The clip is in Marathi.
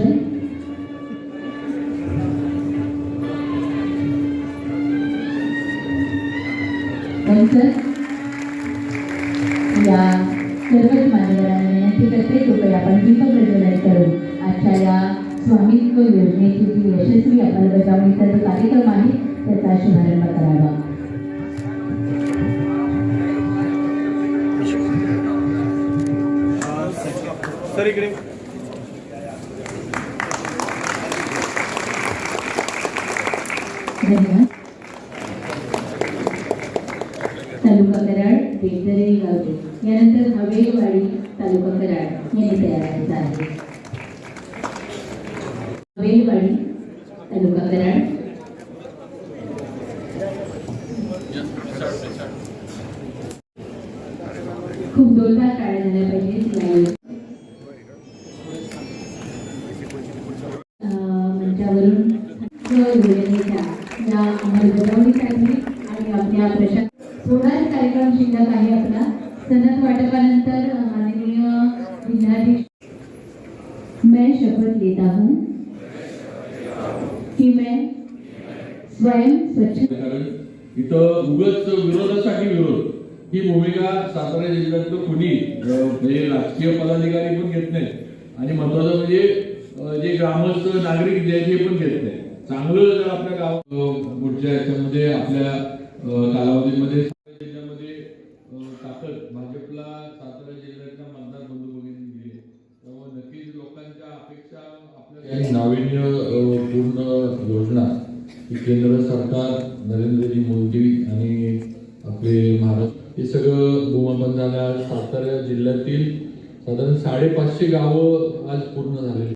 ज्ञानेश्वर नंतर या सर्वच मान्यवरांना विनंती करते कृपया आपण दीप प्रज्वलन करून आजच्या या स्वामित्व योजनेची जी यशस्वी अंमलबजावणी सर्व कार्यक्रम आहे त्याचा शुभारंभ करावा. सर इकडे. धन्यवाद तालुका कराड बेदरे गावचे यानंतर हवेलीवाडी तालुका कराड यांनी तयार करायचं आहे हवेलीवाडी तालुका कराड खूप जोरदार टाळ्या झाल्या पाहिजे मंचावरून योजनेच्या या अंमलबजावणीसाठी आणि आपल्या प्रशासन थोडाच कार्यक्रम शिल्लक आहे आपला. सनद वाटपानंतर माननीय जिल्हाधीश मैं शपथ लेता हूँ कि मैं स्वयं स्वच्छ इथं उगच विरोधासाठी विरोध. ही भूमिका सातारा जिल्ह्यातलं कुणी अं, म्हणजे राजकीय पदाधिकारी पण घेत नाही आणि महत्वाचं म्हणजे जे ग्रामस्थ नागरिक जे पण घेत नाही चांगलं जर आपल्या गाव पुढच्या याच्यामध्ये आपल्या कालावधीमध्ये जिल्ह्यामध्ये ताकद भाजपला सातारा जिल्ह्याच्या मतदार बंधू भगिनी दिली. त्यामुळे नक्कीच लोकांच्या अपेक्षा आपल्या नाविन्य पूर्ण योजना ही केंद्र सरकार नरेंद्रजी मोदी आणि आपले महाराष्ट्र हे सगळं भूमापन झालं सातारा जिल्ह्यातील साधारण साडेपाचशे गावं आज पूर्ण झालेली